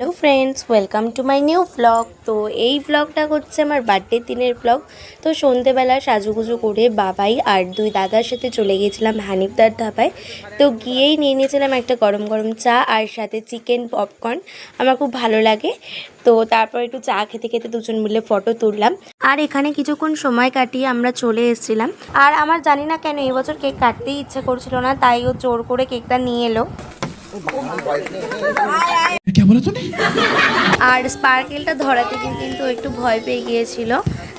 Hello friends welcome to my new blog তো এই ব্লগটা হচ্ছে আমার বার্থডে দিনের ব্লগ তো সন্ধেবেলা সাজুগুজু করে বাবাই আর দুই দাদার সাথে চলে গিয়েছিলাম হানিফদার ধাবায়। তো গিয়েই নিয়ে নিয়েছিলাম একটা গরম গরম চা আর সাথে চিকেন পপকর্ন আমার খুব ভালো লাগে। তো তারপর একটু চা খেতে খেতে দুজন মিলে ফটো তুললাম। আর এখানে কিছুক্ষণ সময় কাটিয়ে আমরা চলে এসেছিলাম। আর আমার জানি না কেন এবছর কেক কাটতেই ইচ্ছে করছিল না, তাই ও জোর করে কেকটা নিয়ে এলো। বলো তো আর স্পার্কেলটা ধরাতে কিন্তু একটু ভয় পেয়ে গিয়েছিল।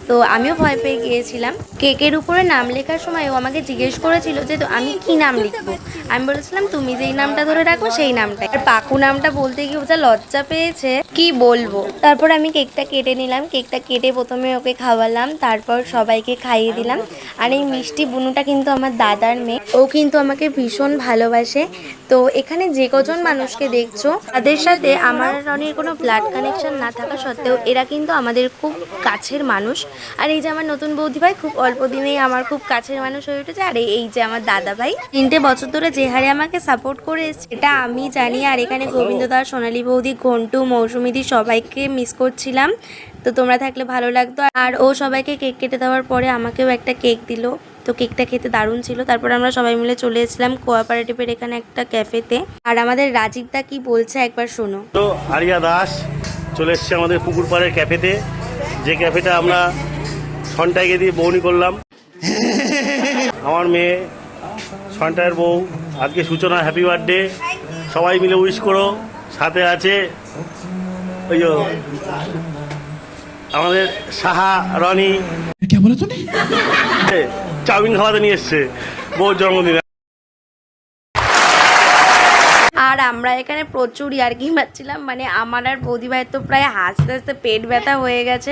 তো আমিও ভয় পেয়ে গিয়েছিলাম। কেকের উপরে নাম লেখার সময় ও আমাকে জিজ্ঞেস করেছিল যে আমি কি নাম লিখব? আমি বলেছিলাম, তুমি যেই নামটা ধরে রাখো সেই নামটা আর পাকু নামটা বলতে গিয়ে ও যা লজ্জা পেয়েছে, কি বলব? তারপর আমি কেকটা কেটে নিলাম। কেকটা কেটে প্রথমে ওকে খাওয়ালাম, তারপর সবাইকে খাইয়ে দিলাম। আর এই মিষ্টি বুনুটা কিন্তু আমার দাদার মেয়ে। ও কিন্তু আমাকে ভীষণ ভালোবাসে। তো এখানে যে কজন মানুষকে দেখছ, তাদের সাথে আমার রনির কোনো ব্লাড কানেকশন না থাকা সত্ত্বেও এরা কিন্তু আমাদের খুব কাছের মানুষ। আর এই যে আমার নতুন বৌদি ভাই খুব অল্প দিনেই আমার খুব কাছের মানুষ হয়ে উঠেছে, আর এই যে আমার দাদা ভাই। তিনটে বছর ধরে যে হারে আমাকে সাপোর্ট করে এসছে, এটা আমি জানি। আর এখানে গোবিন্দ দাস, সোনালী বৌদি, ঘন্টু, মৌসুমিদি সবাইকে মিস করছিলাম। তো তোমরা থাকলে ভালো লাগতো। আর ও সবাইকে কেক কেটে দেওয়ার পরে আমাকেও একটা কেক দিলো। তো কেকটা খেতে দারুণ ছিল। তারপর আমরা সবাই মিলে চলে এসেছিলাম কোঅপারেটিভের এখানে একটা ক্যাফেতে আর আমাদের রাজীবদা কি বলছে একবার শোনো। তো আরিয়া দাস চলে এসছে আমাদের পুকুর পাড়ের ক্যাফেতে যে ক্যাফেটা আমরা সন্টাইকে দিয়ে বৌনি করলাম। আমার মেয়ে সন্টাইয়ের বউ আজকে সূচনা হ্যাপি বার্থডে সবাই মিলে উইশ করো সাথে আছে ওই আমাদের সাহা রনি। চাউমিন খাওয়াতে নিয়ে এসছে বউ জন্মদিন। আর আমরা এখানে প্রচুর ইয়ার্কি মারছিলাম মানে আমার আর ভাইয়ের তো প্রায় হাসতে হাসতে পেট ব্যথা হয়ে গেছে।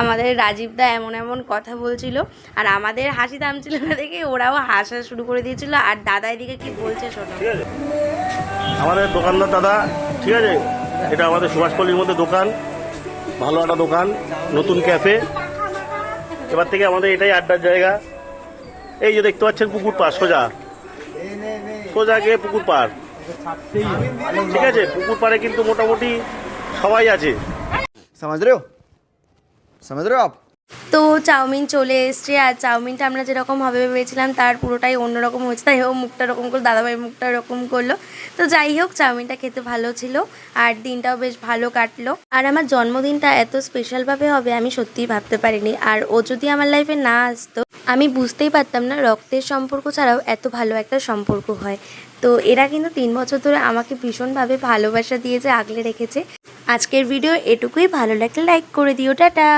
আমাদের রাজীবদা এমন এমন কথা বলছিল আর আমাদের হাসি থামছিল না দেখে ওরাও হাসা শুরু করে দিয়েছিল। আর দাদা এদিকে কি বলছে শোনো। আমাদের দোকানদার দাদা, ঠিক আছে? এটা আমাদের সুভাষপল্লির মধ্যে দোকান, ভালো একটা দোকান, নতুন ক্যাফে। এবার থেকে আমাদের এটাই আড্ডার জায়গা। এই যে দেখতে পাচ্ছেন পুকুর পাড়, সোজা। সোজা গিয়ে পুকুর পাড়। ঠিক আছে পুকুর পারে কিন্তু মোটামুটি সবাই আছে। তো চাউমিন চলে এসছে আর চাউমিনটা আমরা যেরকম হবে ভেবেছিলাম তার পুরোটাই অন্যরকম হয়েছে। তাই হোক মুখটা ওরকম করল দাদাভাই মুখটা ওরকম করল। তো যাই হোক চাউমিনটা খেতে ভালো ছিল আর দিনটাও বেশ ভালো কাটলো। আর আমার জন্মদিনটা এত স্পেশালভাবে হবে আমি সত্যিই ভাবতে পারিনি। আর ও যদি আমার লাইফে না আসতো আমি বুঝতেই পারতাম না রক্তের সম্পর্ক ছাড়াও এত ভালো একটা সম্পর্ক হয়। তো এরা কিন্তু তিন বছর ধরে আমাকে ভীষণভাবে ভালোবাসা দিয়েছে আগলে রেখেছে। আজকের ভিডিও এটুকুই। ভালো লাগলে লাইক করে দিও। টাটা!